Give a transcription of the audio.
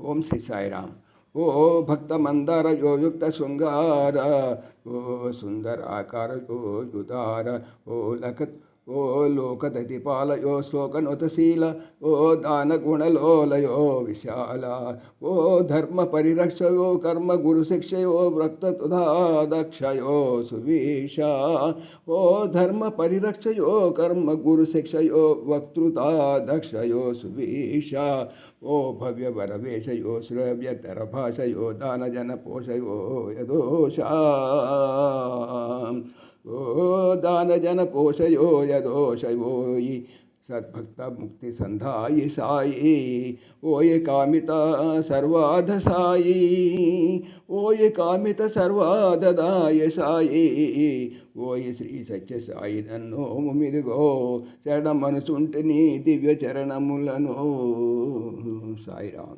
ओम श्री साई राम ओ भक्त मंदार जो युक्त श्रृंगार ओ सुंदर आकार जो जुदार ओ लखत ओ लोकदतिपालयो श्लोकनुतशील ओ दानगुणलोलयो विशाल ओ धर्मपरिरक्षयो कर्मगुरुशिक्षयो व्रक्ततुधा दक्षयो सुवीशा ओ धर्मपरिरक्षयो कर्मगुरुशिक्षयो वक्तृता दक्षयो सुवीशा ओ भव्यवरवेशयो श्रव्यतरभाषयो दानजनपोषयो यदोषा दानजनपोषयो यदोषयोयि सद्भक्तमुक्तिसन्धायि सायि ओये कामिता सर्वाधसायि ओये कामितसर्वाददाय सायि ఓయి శ్రీ సత్య సాయి నన్నోము మిదిగో చరణ మనసుంటని దివ్య చరణములను సాయిరామ్